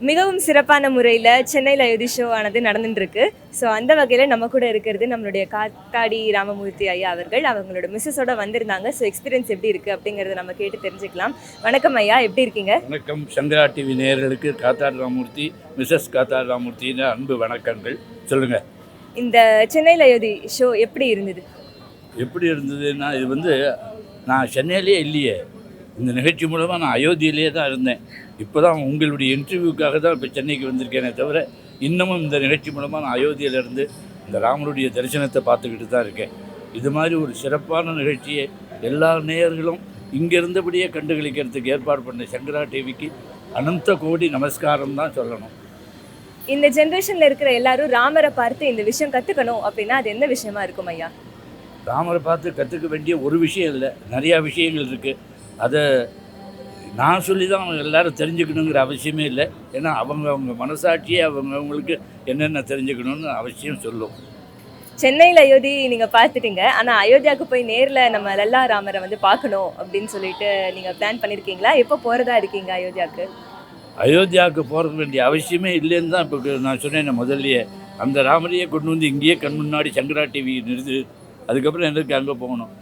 மிகவும் சிறப்பான முறையில் சென்னையில் அயோத்தி ஷோ ஆனது நடந்துட்டு இருக்கு ஸோ அந்த வகையில் நம்ம கூட இருக்கிறது நம்மளுடைய காத்தாடி ராமமூர்த்தி ஐயா அவர்கள். அவங்களோட மிஸ்ஸஸோட வந்திருந்தாங்க. ஸோ எக்ஸ்பீரியன்ஸ் எப்படி இருக்குது அப்படிங்கிறத நம்ம கேட்டு தெரிஞ்சுக்கலாம். வணக்கம் ஐயா எப்படி இருக்கீங்க? வணக்கம். சங்கரா டிவி நேயர்களுக்கு காத்தார் ராமூர்த்தி மிஸ்ஸஸ் காத்தார் ராமூர்த்தியின் அன்பு வணக்கங்கள். சொல்லுங்கள் இந்த சென்னையில் அயோத்தி ஷோ எப்படி இருந்தது? எப்படி இருந்ததுன்னா இது வந்து நான் சென்னையிலே இல்லையே. இந்த நிகழ்ச்சி மூலமாக நான் அயோத்தியிலே தான் இருந்தேன். இப்போ தான் உங்களுடைய இன்டர்வியூக்காக தான் இப்போ சென்னைக்கு வந்திருக்கேனே தவிர இன்னமும் இந்த நிகழ்ச்சி மூலமாக நான் அயோத்தியில இருந்து இந்த ராமனுடைய தரிசனத்தை பார்த்துக்கிட்டு தான் இருக்கேன். இது மாதிரி ஒரு சிறப்பான நிகழ்ச்சியை எல்லா நேயர்களும் இங்கே இருந்தபடியே கண்டுகளிக்கிறதுக்கு ஏற்பாடு பண்ண சங்கரா டிவிக்கு அனந்த கோடி நமஸ்காரம் தான் சொல்லணும். இந்த ஜென்ரேஷனில் இருக்கிற எல்லாரும் ராமரை பார்த்து இந்த விஷயம் கற்றுக்கணும் அப்படின்னா அது எந்த விஷயமா இருக்கும் ஐயா? ராமரை பார்த்து கற்றுக்க வேண்டிய ஒரு விஷயம் இல்லை. நிறையா விஷயங்கள் இருக்குது அதை நான் சொல்லி தான் அவங்க எல்லாரும் தெரிஞ்சுக்கணுங்கிற அவசியமே இல்லை. ஏன்னா அவங்க அவங்க மனசாட்சியே அவங்க அவங்களுக்கு என்னென்ன தெரிஞ்சுக்கணும்னு அவசியம் சொல்லும். சென்னையில் அயோத்தி நீங்கள் பார்த்துட்டீங்க. ஆனால் அயோத்தியாவுக்கு போய் நேரில் நம்ம லல்லா ராமரை வந்து பார்க்கணும் அப்படின்னு சொல்லிட்டு நீங்கள் பிளான் பண்ணியிருக்கீங்களா எப்போ போகிறதா இருக்கீங்க அயோத்தியாவுக்கு? அயோத்தியாவுக்கு போகிறது வேண்டிய அவசியமே இல்லைன்னு தான் இப்போ நான் சொன்னேன் முதல்லயே. அந்த ராமரையே கொண்டு வந்து இங்கேயே கண் முன்னாடி சங்கரா டிவி நிறுத்து. அதுக்கப்புறம் எனக்கு அங்கே போகணும்?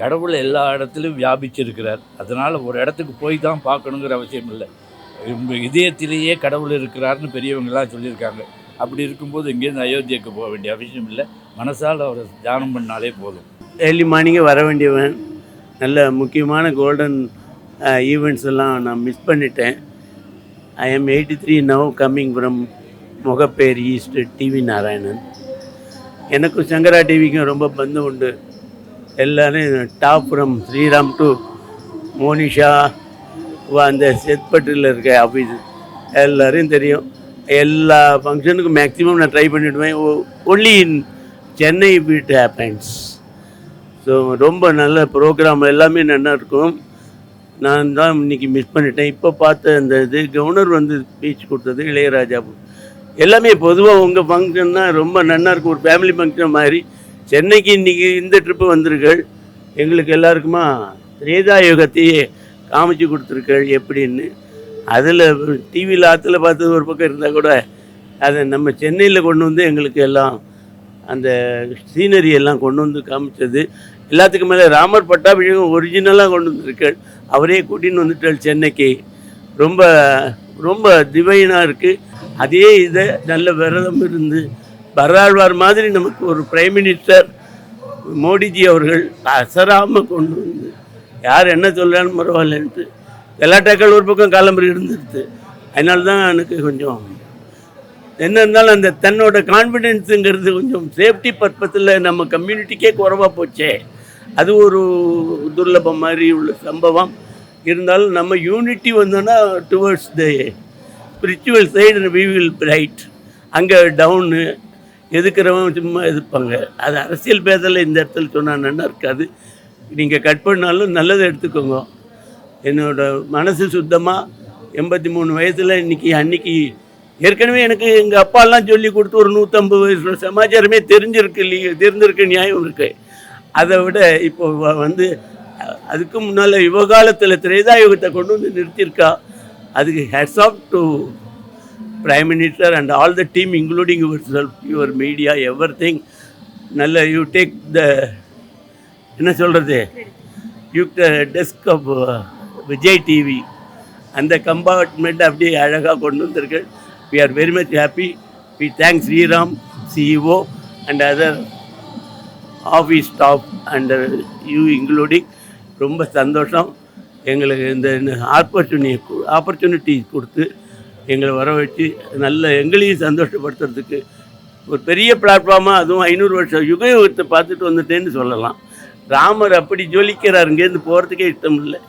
கடவுள் எல்லா இடத்துலையும் வியாபிச்சிருக்கிறார். அதனால் ஒரு இடத்துக்கு போய் தான் பார்க்கணுங்கிற அவசியம் இல்லை. உங்கள் இதயத்திலேயே கடவுள் இருக்கிறார்னு பெரியவங்களாம் சொல்லியிருக்காங்க. அப்படி இருக்கும்போது இங்கேருந்து அயோத்தியாவுக்கு போக வேண்டிய அவசியம் இல்லை. மனசால் அவரை தியானம் பண்ணாலே போதும். டெய்லி மார்னிங்கே வர வேண்டியவன். நல்ல முக்கியமான கோல்டன் ஈவெண்ட்ஸ் எல்லாம் நான் மிஸ் பண்ணிட்டேன். I'm eighty three now coming from Mogappair east TV Narayanan. எனக்கும் சங்கரா டிவிக்கும் ரொம்ப பந்தம் உண்டு. எல்லாரும் top from Sriram to Monisha அந்த செத்பட்டில் இருக்க ஆஃபீஸ் எல்லோரையும் தெரியும். எல்லா ஃபங்க்ஷனுக்கும் மேக்ஸிமம் நான் ட்ரை பண்ணிவிடுவேன் only in Chennai beat happens so ரொம்ப நல்ல ப்ரோக்ராம் எல்லாமே நல்லா இருக்கும். நான் தான் இன்னைக்கு மிஸ் பண்ணிட்டேன். இப்போ பார்த்த அந்த இது கவர்னர் வந்து ஸ்பீச் கொடுத்தது இளையராஜா. எல்லாமே பொதுவாக உங்கள் ஃபங்க்ஷன் தான் ரொம்ப நல்லா இருக்கும். ஒரு ஃபேமிலி ஃபங்க்ஷன் மாதிரி. சென்னைக்கு இன்றைக்கி இந்த ட்ரிப்பு வந்திருக்கள். எங்களுக்கு எல்லாருக்குமா திரேதா யுகத்தையே காமிச்சு கொடுத்துருக்கள் எப்படின்னு. அதில் டிவியில் ஆற்றுல பார்த்தது ஒரு பக்கம் இருந்தால் கூட அதை நம்ம சென்னையில் கொண்டு வந்து எங்களுக்கு எல்லாம் அந்த சீனரி எல்லாம் கொண்டு வந்து காமிச்சது. எல்லாத்துக்கும் மேலே ராமர் பட்டாபிஷேகம் ஒரிஜினலாக கொண்டு வந்திருக்கள். அவரே கூட்டின்னு வந்துட்டாள் சென்னைக்கு. ரொம்ப ரொம்ப திவைனாக இருக்குது அதே இதை நல்ல விரதம் இருந்து பரவாழ்வார் மாதிரி நமக்கு ஒரு பிரைம் மினிஸ்டர் மோடிஜி அவர்கள் அசராமல் கொண்டு வந்து யார் என்ன சொல்கிறாலும் பரவாயில்லன்ட்டு கலாட்டாக்கள் ஒரு பக்கம் காலம்பரி இருந்துருது. அதனால தான் எனக்கு கொஞ்சம் என்ன இருந்தாலும் அந்த தன்னோட கான்ஃபிடென்ஸுங்கிறது கொஞ்சம் சேஃப்டி பர்பஸில் நம்ம கம்யூனிட்டிக்கே குறவாக போச்சே. அது ஒரு துர்லபம் மாதிரி உள்ள சம்பவம். இருந்தாலும் நம்ம யூனிட்டி வந்தோன்னா towards the spiritual side we will bright அங்கே டவுனு எதுக்குறவங்க சும்மா எதிர்ப்பாங்க? அது அரசியல் பேசல இந்த இடத்துல சொன்னால் நல்லா இருக்காது. நீங்கள் கட் பண்ணாலும் நல்லதை எடுத்துக்கோங்க. என்னோடய மனசு சுத்தமாக எண்பத்தி மூணு வயசில் இன்னைக்கு அன்னைக்கு ஏற்கனவே எனக்கு எங்கள் அப்பாலாம் சொல்லி கொடுத்து ஒரு நூற்றம்பது வயசு சமாச்சாரமே தெரிஞ்சிருக்கு இல்லையே தெரிஞ்சிருக்கு நியாயம் இருக்குது அதை விட இப்போ வந்து அதுக்கு முன்னால் யுவகாலத்தில் திரேதாயுகத்தை கொண்டு வந்து நிறுத்தியிருக்கா. அதுக்கு hats off to prime minister and all the team including yourself your media everything நல்ல யூ டேக் த என்ன சொல்கிறது you desk of Vijay TV அந்த கம்பார்ட்மெண்ட் அப்படியே அழகாக கொண்டு வந்திருக்கு. We are very much happy we thank Sriram CEO and other office staff and you including ரொம்ப சந்தோஷம். எங்களுக்கு இந்த ஆப்பர்ச்சுனிட்டி ஆப்பர்ச்சுனிட்டி கொடுத்து எங்களை வர வச்சு நல்ல எங்களையும் சந்தோஷப்படுத்துறதுக்கு ஒரு பெரிய பிளாட்ஃபார்மாக அதுவும் ஐநூறு வருஷம் யுக யுகத்தை பார்த்துட்டு வந்துட்டேன்னு சொல்லலாம். ராமர் அப்படி ஜொலிக்கிறார் இங்கேருந்து போகிறதுக்கே இஷ்டம் இல்லை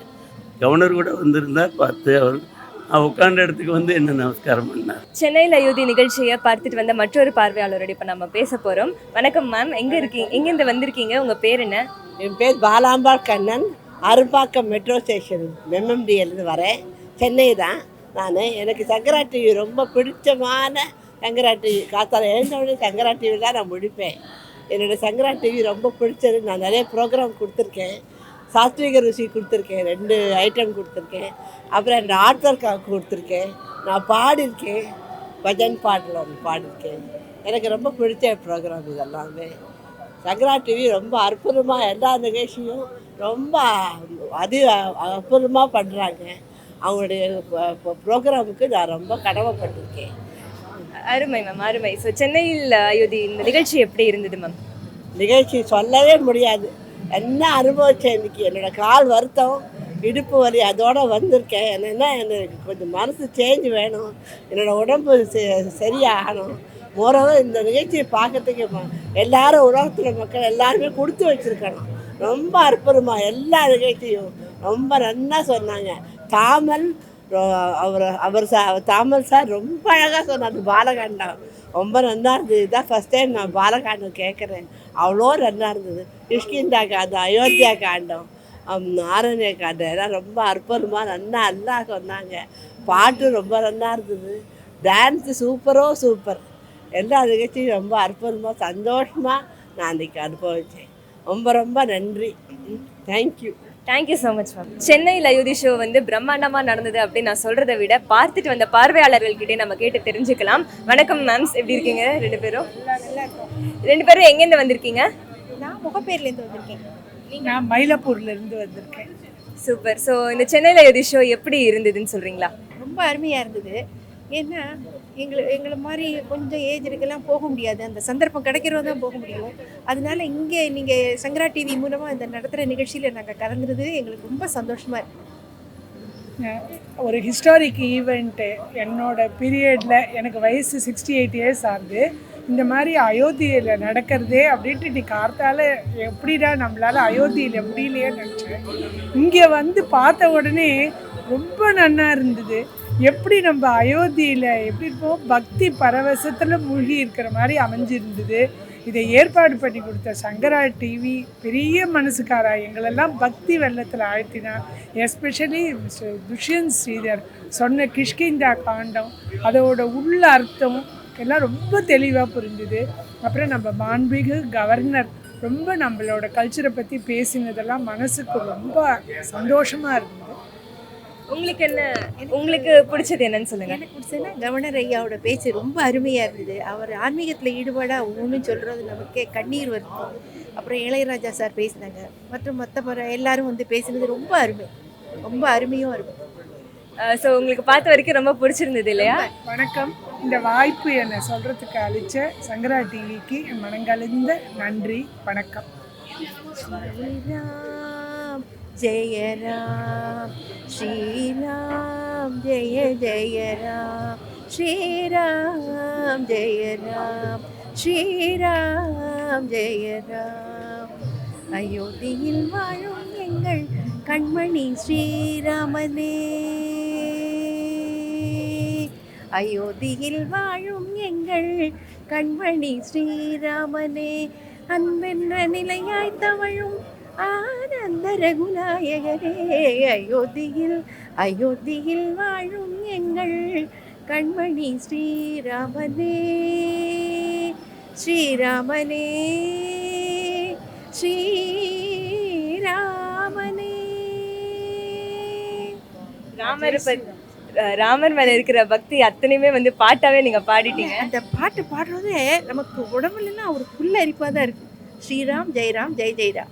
கவர்னர் கூட வந்திருந்தார் பார்த்து அவர் நான் உட்கார்ந்த இடத்துக்கு வந்து என்ன நமஸ்காரம் பண்ணார். சென்னையில் அயோத்தி நிகழ்ச்சியை பார்த்துட்டு வந்த மற்றொரு பார்வையாளரோட இப்போ நம்ம பேச போகிறோம் வணக்கம் மேம் எங்கே இருக்கீங்க? எங்கேருந்து வந்திருக்கீங்க? உங்கள் பேர் என்ன? என் பேர் பாலாம்பாள் கண்ணன் அரும்பாக்கம் மெட்ரோ ஸ்டேஷன் எம்எம்டியிலேருந்து வரேன். சென்னை தான். நான் எனக்கு சங்கரா டிவி ரொம்ப பிடிச்சமான சங்கரா டிவி காத்தால எழுந்தவுடனே சங்கரா டிவி தான் நான் முடிப்பேன். என்னோடய சங்கரா டிவி ரொம்ப பிடிச்சது. நான் நிறைய ப்ரோக்ராம் கொடுத்துருக்கேன். சாத்விக ருசி கொடுத்துருக்கேன். ரெண்டு ஐட்டம் கொடுத்துருக்கேன். அப்புறம் ரெண்டு ஆட்கள் கொடுத்துருக்கேன். நான் பாடியிருக்கேன் பஜன் பாடல் ஒன்று பாடியிருக்கேன் எனக்கு ரொம்ப பிடிச்ச ப்ரோக்ராம் இதெல்லாமே. சங்கரா டிவி ரொம்ப அற்புதமாக எல்லா நிகழ்ச்சியும் ரொம்ப அதி அற்புதமாக பண்ணுறாங்க அவங்களுடைய ப்ரோக்ராமுக்கு நான் ரொம்ப கடமைப்பட்டிருக்கேன். அருமை மேம் அருமை. ஸோ சென்னையில் அயோத்தி இந்த நிகழ்ச்சி எப்படி இருந்தது மேம் நிகழ்ச்சி சொல்லவே முடியாது. என்ன அனுபவிச்சேன் இன்னைக்கு? என்னோட கால் வருத்தம் இடுப்பு வலி அதோட வந்திருக்கேன். என்னென்னா எனக்கு கொஞ்சம் மனசு சேஞ்ச் வேணும். என்னோட உடம்பு சரியாகணும். மோரவர் இந்த நிகழ்ச்சியை பார்க்கறதுக்கு எல்லாரும் உலகத்தில் மக்கள் எல்லாருமே கொடுத்து வச்சிருக்கணும். ரொம்ப அற்புதமாக எல்லா நிகழ்ச்சியும் ரொம்ப நன்னா சொன்னாங்க. தாமல் அவர் அவர் சார் தாமல் சார் ரொம்ப அழகாக சொன்னார் பாலகாண்டம் ரொம்ப நல்லா இருந்தது. இதான் ஃபஸ்ட் டைம் நான் பாலகாண்டம் கேட்குறேன் அவ்வளோ நல்லா இருந்தது. கிஷ்கிந்தா காண்டம் அயோத்தியா காண்டம் ஹம், ஆரண்ய காண்டம் எல்லாம் ரொம்ப அற்புதமாக நல்லா நல்லா சொன்னாங்க. பாட்டு ரொம்ப நல்லா இருந்தது. டான்ஸு சூப்பரோ சூப்பர் எல்லா நிகழ்ச்சியும் ரொம்ப அற்புதமாக சந்தோஷமாக நான் அன்றைக்கி அனுபவித்தேன் ரொம்ப ரொம்ப நன்றி. Thank you thank you so much ma'am சென்னையில் அயோத்தி ஷோ வந்து பிரம்மாண்டமாக நடந்தது அப்படின்னு நான் சொல்கிறத விட பார்த்துட்டு வந்த பார்வையாளர்கள்கிட்டே நம்ம கேட்டு தெரிஞ்சுக்கலாம். வணக்கம் மேம்ஸ் எப்படி இருக்கீங்க? ரெண்டு பேரும்? ரெண்டு பேரும் எங்கேருந்து வந்திருக்கீங்க? நான் முகப்பேர்லேருந்து வந்திருக்கேன். நான் மயிலாப்பூர்லேருந்து வந்திருக்கேன். சூப்பர் ஸோ இந்த சென்னையில் அயோத்தி ஷோ எப்படி இருந்ததுன்னு சொல்கிறீங்களா ரொம்ப அருமையாக இருந்தது. ஏன்னா எங்களை எங்களை மாதிரி கொஞ்சம் ஏஜ் இருக்கெல்லாம் போக முடியாது. அந்த சந்தர்ப்பம் கிடைக்கிறவங்க தான் போக முடியும். அதனால இங்கே நீங்கள் சங்கரா டிவி மூலமாக இந்த நடத்துகிற நிகழ்ச்சியில் நாங்கள் கலந்துருது எங்களுக்கு ரொம்ப சந்தோஷமாக ஒரு ஹிஸ்டாரிக் ஈவெண்ட்டு என்னோட பீரியடில் எனக்கு வயசு சிக்ஸ்டி எயிட் இயர்ஸ் ஆகுது. இந்த மாதிரி அயோத்தியில் நடக்கிறதே அப்படின்ட்டு நீ கார்த்தால எப்படிடா நம்மளால் அயோத்தியில் முடியலையே நினச்சேன். இங்கே வந்து பார்த்த உடனே ரொம்ப நன்னா இருந்தது. எப்படி நம்ம அயோத்தியில் எப்படி இருப்போம்? பக்தி பரவசத்தில் மூழ்கி இருக்கிற மாதிரி அமைஞ்சிருந்தது. இதை ஏற்பாடு பண்ணி கொடுத்த சங்கரா டிவி பெரிய மனசுக்காரா எங்களெல்லாம் பக்தி வெள்ளத்தில் ஆழ்த்தினார் எஸ்பெஷலி மிஸ்டர் துஷ்யந்த் ஸ்ரீதர் சொன்ன கிஷ்கிந்தா காண்டம் அதோட உள்ள அர்த்தம் எல்லாம் ரொம்ப தெளிவாக புரிஞ்சுது. அப்புறம் நம்ம மாண்புமிகு கவர்னர் ரொம்ப நம்மளோட கல்ச்சரை பற்றி பேசினதெல்லாம் மனசுக்கு ரொம்ப சந்தோஷமாக இருந்தது. உங்களுக்கு என்ன உங்களுக்கு பிடிச்சது என்னன்னு சொல்லுங்கள் எனக்கு பிடிச்சதுன்னா கவர்னர் ஐயாவோட பேச்சு ரொம்ப அருமையாக இருந்தது. அவர் ஆன்மீகத்தில் ஈடுபாடாக ஒவ்வொன்றும் சொல்கிறது நமக்கே கண்ணீர் வருது அப்புறம் இளையராஜா சார் பேசினாங்க. மற்றும் மற்ற எல்லாரும் வந்து பேசினது ரொம்ப அருமை. ரொம்ப அருமையும் அருமை ஸோ உங்களுக்கு பார்த்த வரைக்கும் ரொம்ப பிடிச்சிருந்தது இல்லையா? வணக்கம். இந்த வாய்ப்பு என்னை சொல்கிறதுக்கு அளித்த சங்கரா டிவிக்கு மனங்கலந்த நன்றி. வணக்கம். ജയ രാം. ശ്രീരാം ജയ ജയ രാം. ശ്രീരാം ജയ രാം. ശ്രീരാം ജയ രാം. അയോധ്യയിൽ വാഴും ഞങ്ങൾ കൺമണി ശ്രീരാമനേ. അയോധ്യയിൽ വാഴും ഞങ്ങൾ കൺമണി ശ്രീരാമനെ. അൻപെന്ന നിലയായി തവഴും ஆனந்த ரகுநாயகரே அயோத்தியில் அயோத்தியில் வாழும் எங்கள் கண்மணி ஸ்ரீராமனே ஸ்ரீராமனே ஸ்ரீராமனே. ராமர் ராமர் மேல இருக்கிற பக்தி அத்தனையுமே வந்து பாட்டாவே நீங்க பாடிட்டீங்க. அந்த பாட்டு பாடுறது நமக்கு உடம்புலலாம் ஒரு புல் அரிப்பாக தான் இருக்கு. ஸ்ரீராம் ஜெயராம் ஜெய் ஜெயராம்.